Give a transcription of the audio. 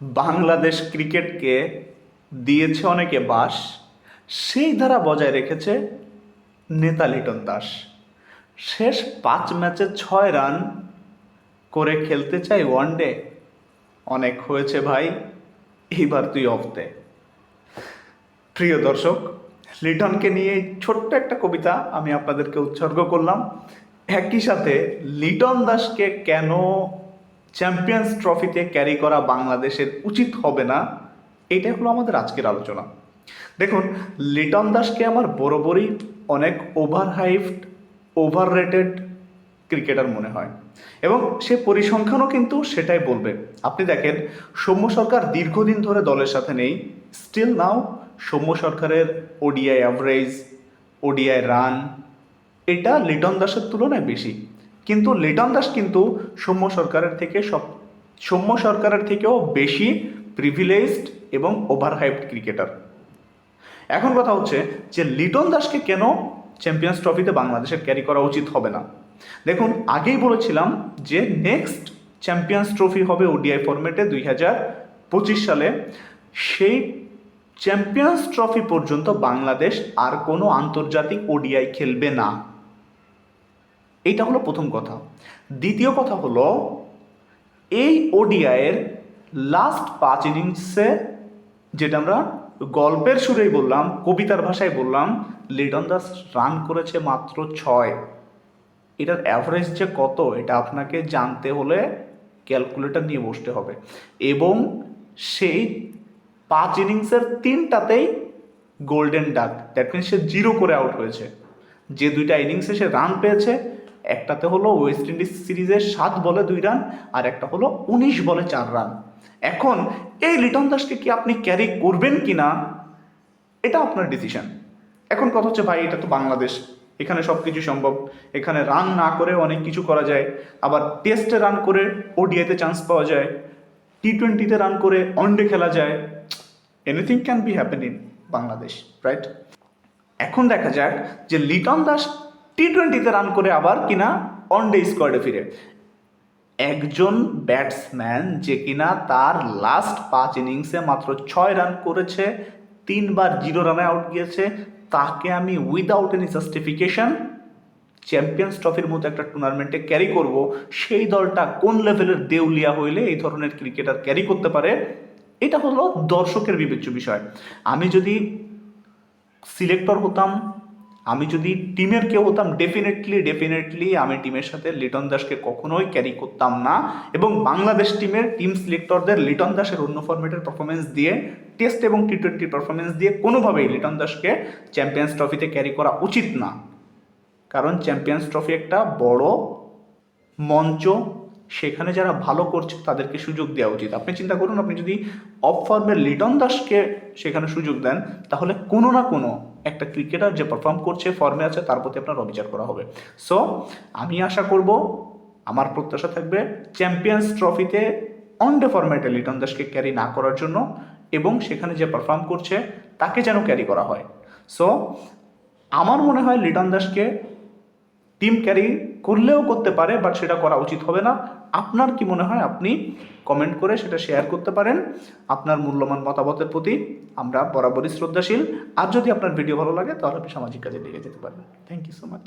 বাংলাদেশ ক্রিকেটকে দিয়েছে অনেকে বাস, সেই ধারা বজায় রেখেছে নেতা লিটন দাস। শেষ পাঁচ ম্যাচে ছয় রান করে খেলতে চাই ওয়ানডে অনেক হয়েছে ভাই, এইবার তুই অফ দে। প্রিয় দর্শক, লিটনকে নিয়ে ছোট্ট একটা কবিতা আমি আপনাদেরকে উৎসর্গ করলাম। একই সাথে লিটন দাসকে কেন চ্যাম্পিয়ন্স ট্রফিতে ক্যারি করা বাংলাদেশের উচিত হবে না, এটাই হলো আমাদের আজকের আলোচনা। দেখুন, লিটন দাসকে আমার বরাবরই অনেক over hyped over rated cricketer মনে হয়। এবং সে পরিসংখ্যানও কিন্তু সেটাই বলবে। আপনি দেখেন, সৌম্য সরকার দীর্ঘদিন ধরে দলের সাথে নেই স্টিল নাও সৌম্য সরকারের ওডিআই অ্যাভারেজ ওডিআই রান এটা লিটন দাসের তুলনায় বেশি। কিন্তু লিটন দাস কিন্তু সৌম্য সরকারের থেকে সব, সৌম্য সরকারের থেকেও বেশি প্রিভিলেজড এবং ওভারহাইপড ক্রিকেটার এখন কথা হচ্ছে যে লিটন দাসকে কেন চ্যাম্পিয়ন্স ট্রফিতে বাংলাদেশের ক্যারি করা উচিত হবে না? দেখুন, আগেই বলেছিলাম যে নেক্সট চ্যাম্পিয়ন্স ট্রফি হবে ওডিআই ফরম্যাটে দুই হাজার পঁচিশ সালে। সেই চ্যাম্পিয়ন্স ট্রফি পর্যন্ত বাংলাদেশ আর কোনো আন্তর্জাতিক ওডিআই খেলবে না। এইটা হলো প্রথম কথা। দ্বিতীয় কথা হলো, এই ওডিআইয়ের লাস্ট পাঁচ ইনিংসে যেটা আমরা গল্পের সুরেই বললাম, কবিতার ভাষায় বললাম, লিটন দাস রান করেছে মাত্র ছয়। এটার অ্যাভারেজ যে কত, এটা আপনাকে জানতে হলে ক্যালকুলেটর নিয়ে বসতে হবে। এবং সেই পাঁচ ইনিংসের তিনটাতেই গোল্ডেন ডাক দ্যাট মিনস সে জিরো করে আউট হয়েছে। যে দুইটা ইনিংসে সে রান পেয়েছে একটাতে হলো ওয়েস্ট ইন্ডিজ সিরিজের সাত বলে দুই রান আর একটা হলো উনিশ বলে চার রান এখন এই লিটন দাসকে কি আপনি ক্যারি করবেন কি না এটা আপনার ডিসিশন এখন কথা হচ্ছে, ভাই, এটা তো বাংলাদেশ। এখানে সব কিছু সম্ভব। এখানে রান না করে অনেক কিছু করা যায়। আবার টেস্টে রান করে ওডিআইতে চান্স পাওয়া যায়। টি টোয়েন্টিতে রান করে ওয়ানডে খেলা যায়। Anything can be happen in Bangladesh right এখন দেখা যাক যে লিটন দাস টি টোয়েন্টিতে রান করে আবার কিনা ওয়ানডে স্কোয়াডে ফিরে। একজন ব্যাটসম্যান যে কিনা তার লাস্ট পাঁচ ইনিংসে মাত্র ছয় রান করেছে, তিনবার জিরো রানে আউট গিয়েছে, তাকে আমি উইদাউট এনি জাস্টিফিকেশন চ্যাম্পিয়ন্স ট্রফির মতো একটা টুর্নামেন্টে ক্যারি করব। সেই দলটা কোন লেভেলের দেউলিয়া হইলে এই ধরনের ক্রিকেটার ক্যারি করতে পারে? এটা হলো দর্শকের বিবেচ্য বিষয়। আমি যদি সিলেক্টর হতাম আমি যদি টিমের কেউ হতাম ডেফিনেটলি ডেফিনেটলি আমি টিমের সাথে লিটন দাসকে কখনোই ক্যারি করতাম না এবং বাংলাদেশ টিমের টিম সিলেক্টরদের লিটন দাসের অন্য ফর্মেটের পারফরমেন্স দিয়ে টেস্ট এবং টি টোয়েন্টি পারফরমেন্স দিয়ে কোনোভাবেই লিটন দাসকে চ্যাম্পিয়ন্স ট্রফিতে ক্যারি করা উচিত না। কারণ চ্যাম্পিয়ন্স ট্রফি একটা বড় মঞ্চ, সেখানে যারা ভালো করছে তাদেরকে সুযোগ দেওয়া উচিত। আপনি চিন্তা করুন, আপনি যদি অফ ফর্মের লিটন দাসকে সেখানে সুযোগ দেন, তাহলে কোনো না কোনো একটা ক্রিকেটার যে পারফর্ম করছে ফর্মে আছে, তার প্রতি আপনার অবিচার করা হবে। সো আমি আশা করব আমার প্রত্যাশা থাকবে চ্যাম্পিয়ন্স ট্রফিতে অন ডে ফরম্যাটে লিটন দাসকে ক্যারি না করার জন্য এবং সেখানে যে পারফর্ম করছে, তাকে যেন ক্যারি করা হয়। সো আমার মনে হয় লিটন দাসকে টিম ক্যারি করলেও করতে পারে বাট সেটা করা উচিত হবে না। আপনার কি মনে হয় আপনি কমেন্ট করে সেটা শেয়ার করতে পারেন। আপনার মূল্যমান মতামতের প্রতি আমরা বরাবরই শ্রদ্ধাশীল। আর যদি আপনার ভিডিও ভালো লাগে, তাহলে আপনি সামাজিক কাজে লেগে যেতে পারেন। Thank you so much